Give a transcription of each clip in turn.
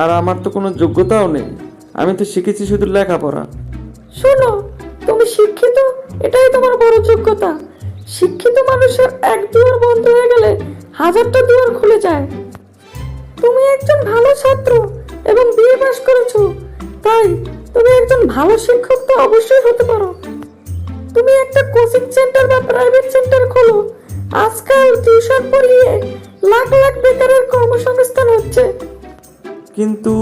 আর আমার তো কোনো যোগ্যতাও নেই। আমি তো শিখেছি শুধু লেখাপড়া। শোনো, তুমি শিক্ষিত, এটাই তোমার বড় যোগ্যতা। শিক্ষিত মানুষের এক দুয়ার বন্ধ হয়ে গেলে হাজারটা দুয়ার খুলে যায়। তুমি একজন ভালো ছাত্র এবং বিএ পাস করেছ, তাই তুমি একজন ভালো শিক্ষক তো অবশ্যই হতে পারো। তুমি একটা কোচিং সেন্টার বা প্রাইভেট সেন্টার খোলো। আজকাল টিউশন পড়িয়ে লাখ লাখ বেকারের কর্মসংস্থান হচ্ছে। কিন্তু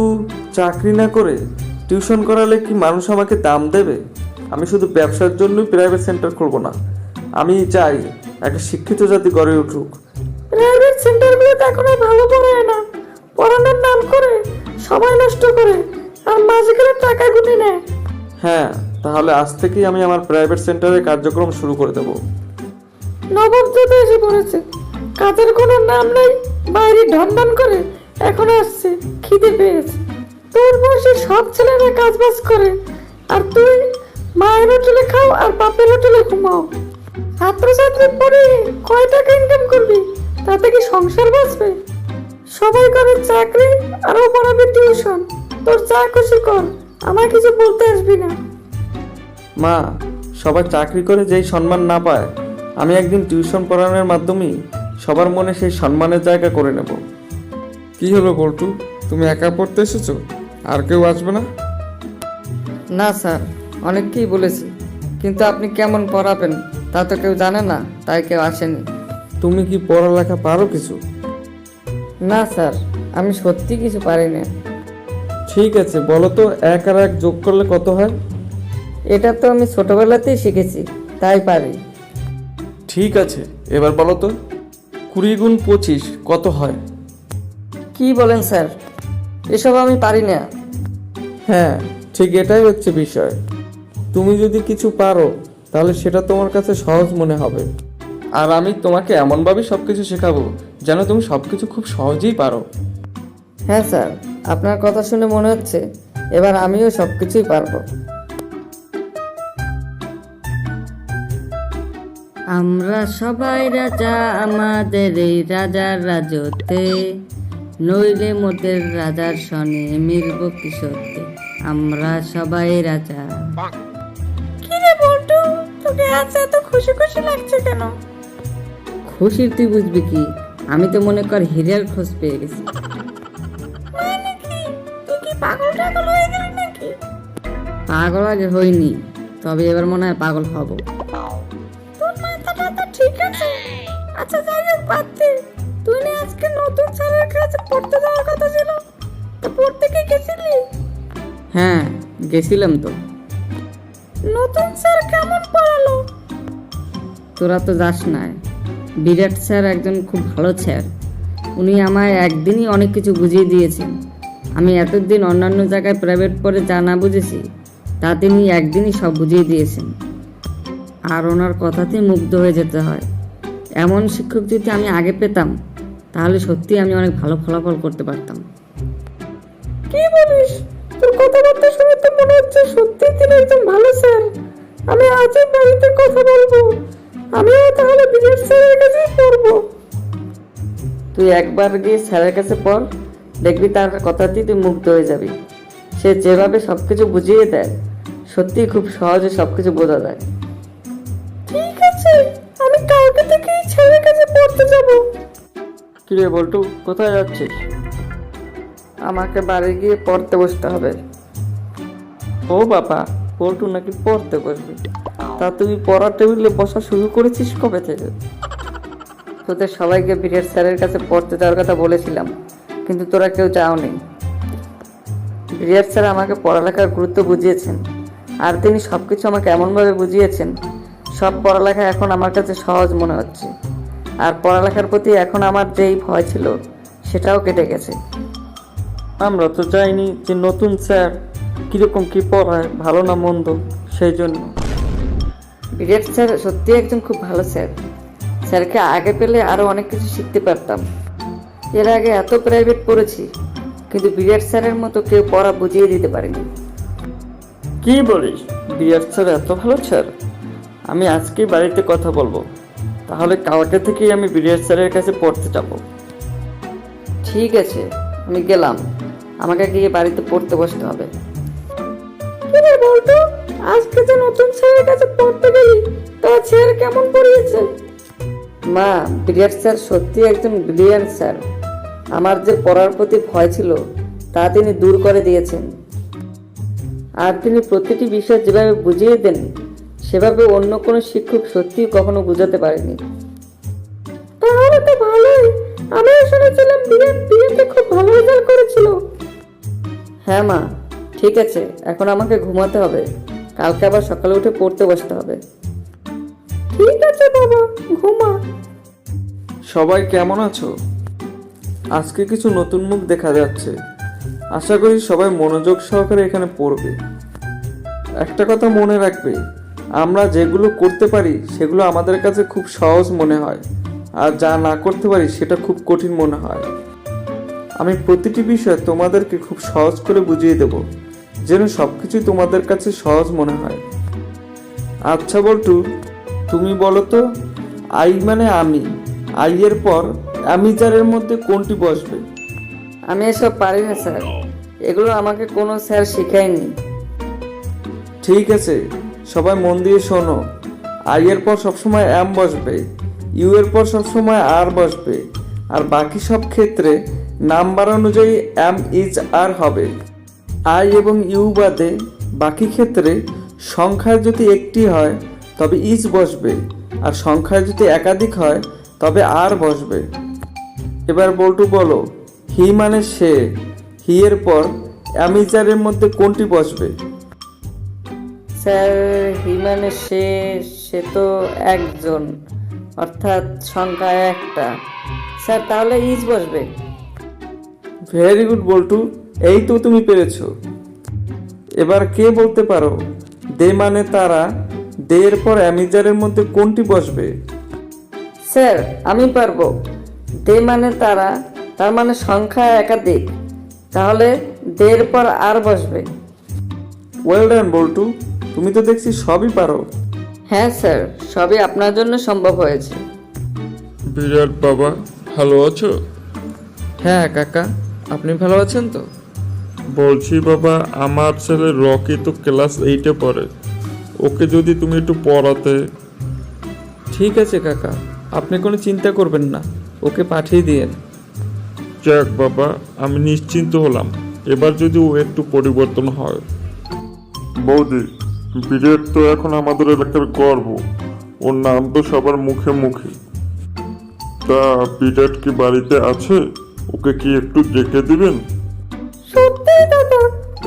চাকরি না করে টিউশন করালে কি মানুষ আমাকে দাম দেবে? আমি শুধু ব্যবসার জন্যই প্রাইভেট সেন্টার করব না। আমি চাই একটা শিক্ষিত জাতি গড়ে উঠুক। প্রাইভেট সেন্টারগুলোতে এখন আর ভালো পড়ায় না। পড়ানোর নাম করে সময় নষ্ট করে আর মাঝে গেলে টাকা গুনে নেয়। হ্যাঁ তাহলে আজ থেকেই আমি আমার প্রাইভেট সেন্টারের কার্যক্রম শুরু করে দেবো। নবদ্বীপে এসে পড়েছে। কাজের কোনো নাম নেই বাইরে ঢনঢন করে এখন আসছে, খিদে পেয়েছে। তোর বয়সে সব ছেলেরা কাজ বাজ করে, আর তুই মায়ের হোটেলে খাও আর বাপের হোটেলে ঘুমাও। ছাত্রছাত্রী পড়ে কয় টাকা ইনকাম করবি? তাতে কি সংসার বাঁচবে? সবাই করে চাকরি আর ও পড়াবে টিউশন তোর যা খুশি কর, আমার কিছু বলতে আসবি না। মা, সবাই চাকরি করে যেই সম্মান না পায়, আমি একদিন টিউশন পড়ানোর মাধ্যমেই সবার মনে সেই সম্মানের জায়গা করে নেব। কি হলো বল্টু? তুমি একা পড়তে এসেছ? আর কেউ আসবে না? না স্যার অনেককেই বলেছি। কিন্তু আপনি কেমন পড়াবেন তা তো কেউ জানে না তাই কেউ আসেনি। তুমি কি পড়ালেখা পারো কিছু? না স্যার আমি সত্যি কিছু পারি না ঠিক আছে বলো তো এক আর এক যোগ করলে কত হয়? এটা তো আমি ছোটবেলাতেই শিখেছি তাই পারি। ঠিক আছে এবার বলো তো কুড়ি গুণ পঁচিশ কত হয়? কি বলেন স্যার? এসব আমি পারি না। হ্যাঁ ঠিক এটাই হচ্ছে বিষয়। তুমি যদি কিছু পারো তাহলে সেটা তোমার কাছে সহজ মনে হবে। আর আমি তোমাকে এমনভাবে সব কিছু শেখাবো যেন তুমি সব কিছু খুব সহজেই পারো। হ্যাঁ স্যার আপনার কথা শুনে মনে হচ্ছে এবার আমিও সব কিছুই পারব। আমরা সবাই রাজা আমাদের এই রাজার রাজতে নইলে মোদের রাজার সনে মিলব কিশোরতে আমরা সবাই রাজা। কি রে বল্টু তোকে আজ এত খুশি খুশি লাগছে কেন? খুশির তুই বুঝবি কি? আমি তো মনে কর হিরের খোঁজ পেয়ে গেছি। মানে পাগল আগে হইনি তবে এবার মনে হয় পাগল হব। তোর মাথাটা তো ঠিক আছে। আচ্ছা যাই হোক পড়তে যাওয়ার কথা ছিল। তো পড়তে কি গেছিলি? হ্যাঁ গেছিলাম তো। নতুন স্যার কেমন পড়ালো? তোরা তো যাস না বিরাট স্যার একজন খুব ভালো স্যার। উনি আমায় একদিনই অনেক কিছু বুঝিয়ে দিয়েছেন। আমি এতদিন অন্যান্য জায়গায় প্রাইভেট পড়ে যা না বুঝেছি তা তিনি একদিনই সব বুঝিয়ে দিয়েছেন। আর ওনার কথাতেই মুগ্ধ হয়ে যেতে হয়। এমন শিক্ষক যদি আমি আগে পেতাম তাহলে সত্যি আমি অনেক ভালো ফলাফল করতে পারতাম। কি বলিস? তোর কথাবার্তা শুনে তো মনে হচ্ছে সত্যি তিনি একজন ভালো স্যার। আমি আজই বাড়িতে কথা বলব। আমিও তাহলে বিজয় স্যারের কাছেই পড়ব। তুই একবার গিয়ে স্যারের কাছে পড় দেখবি তার কথাতেই তুই মুগ্ধ হয়ে যাবি। সে যেভাবে সব কিছু বুঝিয়ে দেয় সত্যিই খুব সহজে সব কিছু বোঝা যায়। ঠিক আছে আমি কালকে থেকেই স্যারের কাছে পড়তে যাব। কিরে বল্টু কোথায় যাচ্ছিস? আমাকে বাড়ি গিয়ে পড়তে বসতে হবে। ও বাবা বল্টু নাকি পড়তে বসবি? তা তুমি পড়ার টেবিলে বসা শুরু করেছিস কবে থেকে? তোদের সবাইকে বিরাট স্যারের কাছে পড়তে যাওয়ার কথা বলেছিলাম কিন্তু তোরা কেউ যাওনি। বিরাট স্যার আমাকে পড়ালেখার গুরুত্ব বুঝিয়েছেন আর তিনি সব কিছু আমাকে এমনভাবে বুঝিয়েছেন সব পড়ালেখা এখন আমার কাছে সহজ মনে হচ্ছে। আর পড়ালেখার প্রতি এখন আমার যেই ভয় ছিল সেটাও কেটে গেছে। আমরা তো জানি যে নতুন স্যার কীরকম কী পড়ায় ভালো না মন্দ সেই জন্য। বিরাট স্যার সত্যি একজন খুব ভালো স্যার। স্যারকে আগে পেলে আরও অনেক কিছু শিখতে পারতাম। এর আগে এত প্রাইভেট পড়েছি কিন্তু বিরাট স্যারের মতো কেউ পড়া বুঝিয়ে দিতে পারেনি। কি বলিস? বিরাট স্যার এত ভালো স্যার। আমি আজকেই বাড়িতে কথা বলব। তাহলে কালকে থেকেই আমি বিরাট স্যারের কাছে পড়তে যাব। ঠিক আছে আমি গেলাম। আমাকে গিয়ে বাড়িতে পড়তে বসতে হবে। কিরে বলতো? আজকে যে নতুন স্যারের কাছে পড়তে গেলি তোর স্যার কেমন পড়িয়েছে? মা বিরাট স্যার সত্যি একজন ব্রিলিয়ান্ট স্যার। আমার যে পড়ার প্রতি ভয় ছিল তা তিনি দূর করে দিয়েছেন। আর তিনি প্রতিটি বিষয় যেভাবে বুঝিয়ে দেন সেভাবে অন্য কোনো শিক্ষক সত্যিই কখনো বোঝাতে পারেনি। তাহলে তো ভালোই। আমিও শুনেছিলাম বিরাট বিয়েতে খুব ভালো রেজাল্ট করেছিল। হ্যাঁ মা ঠিক আছে এখন আমাকে ঘুমাতে হবে। কালকে আবার সকালে উঠে পড়তে বসতে হবে। ঠিক আছে বাবা ঘুমা। সবাই কেমন আছো? আজকে কিছু নতুন মুখ দেখা যাচ্ছে। আশা করি সবাই মনোযোগ সহকারে এখানে পড়বে। একটা কথা মনে রাখবে আমরা যেগুলো করতে পারি সেগুলো আমাদের কাছে খুব সহজ মনে হয়। আর যা না করতে পারি সেটা খুব কঠিন মনে হয়। আমি প্রতিটি বিষয় তোমাদেরকে খুব সহজ করে বুঝিয়ে দেব যেন সব কিছুই তোমাদের কাছে সহজ মনে হয়। আচ্ছা বল্টু তুমি বলো তো আই মানে আমি আই এর পর অ্যামিজারের মধ্যে কোনটি বসবে? আমি এসব পারি না স্যার। এগুলো আমাকে কোনো স্যার শেখায়নি। ঠিক আছে সবাই মন দিয়ে শোনো। আই এর পর সবসময় এম বসবে ইউ এর পর সবসময় আর বসবে। আর বাকি সব ক্ষেত্রে নাম্বার অনুযায়ী এম ইজ আর হবে। আই এবং ইউ বাদে বাকি ক্ষেত্রে সংখ্যায় যদি একটি হয়, তবে ইজ বসবে। আর সংখ্যায় যদি একাধিক হয়, তবে আর বসবে। এবার বল্টু বলো হি মানে সে। হি এর পর অ্যামিজারের মধ্যে কোনটি বসবে? স্যার হিমানে সে সে তো একজন। অর্থাৎ সংখ্যা একটা। স্যার তাহলে ইজ বসবে। Very good Boltu. এই তো তুমি পেরেছ। এবার কে বলতে পারো? দে মানে তারা দে এর পর অ্যামিজারের মধ্যে কোনটি বসবে? স্যার আমি পারব। দে মানে তারা তার মানে সংখ্যা একাধিক। তাহলে দের পর আর বসবে। Well done Boltu. তুমি তো দেখছি সবই পারো। হ্যাঁ স্যার সবই আপনার জন্য সম্ভব হয়েছে। বিরাট বাবা ভালো আছো? হ্যাঁ কাকা আপনি ভালো আছেন তো? বলছি বাবা আমার ছেলে রকি তো ক্লাস এইটে পড়ে। ওকে যদি তুমি একটু পড়াতে। ঠিক আছে কাকা আপনি কোনো চিন্তা করবেন না ওকে পাঠিয়ে দিয়েন যাক বাবা আমি নিশ্চিন্ত হলাম। এবার যদি ও একটু পরিবর্তন হয়। বৌদি বিরাট তো এখন আমাদের এলাকার গর্ব। ওর নাম তো সবার মুখে মুখে। তা বিরাট কি বাড়িতে আছে? ওকে কি একটু ডেকে দিবেন? সত্যি দাদা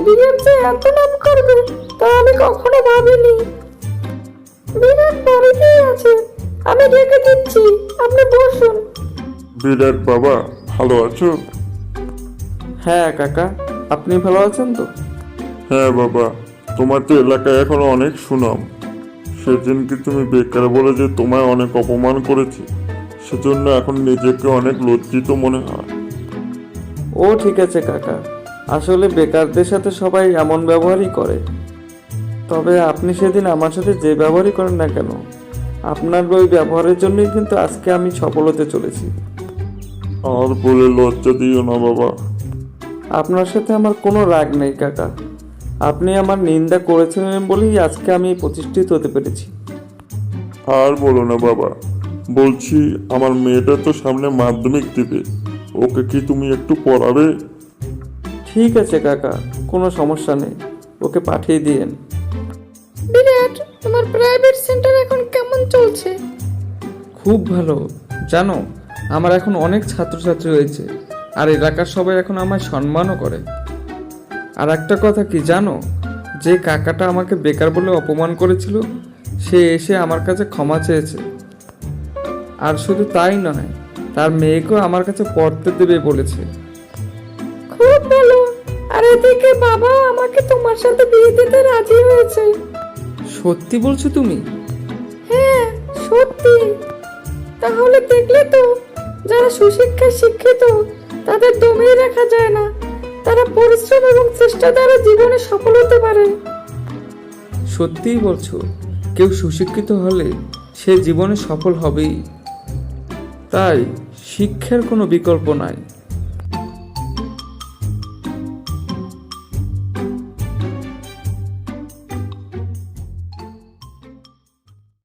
বিরাট যে এত নাম করবে তা আমি কখনো ভাবিনি। বিরাট বাড়িতেই আছে। আমি ডেকে দিচ্ছি। আপনি বসুন। বিরাট বাবা ভালো আছো? হ্যাঁ কাকা। আপনি ভালো আছেন তো? হ্যাঁ বাবা। তোমার তো এলাকায় এখন অনেক সুনাম। সেদিন কি তুমি বেকার বলে যে তোমায় অনেক অপমান করেছি? সেজন্য এখন নিজেকে অনেক লজ্জিত মনে হয়। ও ঠিক আছে কাকা। আসলে বেকারদের সাথে সবাই এমন ব্যবহারই করে। তবে আপনি সেদিন আমার সাথে যে ব্যবহারই করেন না কেন আপনার ওই ব্যবহারের জন্যই কিন্তু আজকে আমি সফল হতে চলেছি। আর বলে লজ্জা দিও না বাবা। আপনার সাথে আমার কোনো রাগ নেই কাকা। আপনি আমার নিন্দা করেছিলেন বলেই আজকে আমি প্রতিষ্ঠিত হতে পেরেছি। আর বলো না বাবা বলছি আমার মেয়েটা তো সামনে মাধ্যমিক দিবে ওকে কি তুমি একটু পড়াবে? ঠিক আছে কাকা কোনো সমস্যা নেই ওকে পাঠিয়ে দিয়েন। বিরাট তোমার প্রাইভেট সেন্টার এখন কেমন চলছে? খুব ভালো জানো আমার এখন অনেক ছাত্রছাত্রী হয়েছে আর এলাকার সবাই এখন আমায় সম্মানও করে। আর একটা কথা কি জানো? যে কাকাটা আমাকে বেকার বলে অপমান করেছিল সে এসে আমার কাছে ক্ষমা চেয়েছে। আর শুধু তাই নয় তার মেয়েকেও আমার কাছে পড়তে দেবে বলেছে। খুব ভালো। আর এদিকে বাবা আমাকে তোমার সাথে বিয়ে দিতে রাজি হয়েছে। সত্যি বলছো তুমি? হ্যাঁ সত্যি। তাহলে দেখলে তো যারা সুশিক্ষায় শিক্ষিত তাদের দমিয়ে রাখা যায় না। তারা পরিশ্রম এবং চেষ্টা দ্বারা জীবনে সফল হতে পারে। সত্যিই বলছো, কেউ সুশিক্ষিত হলে সে জীবনে সফল হবেই। তাই শিক্ষার কোনো বিকল্প নাই।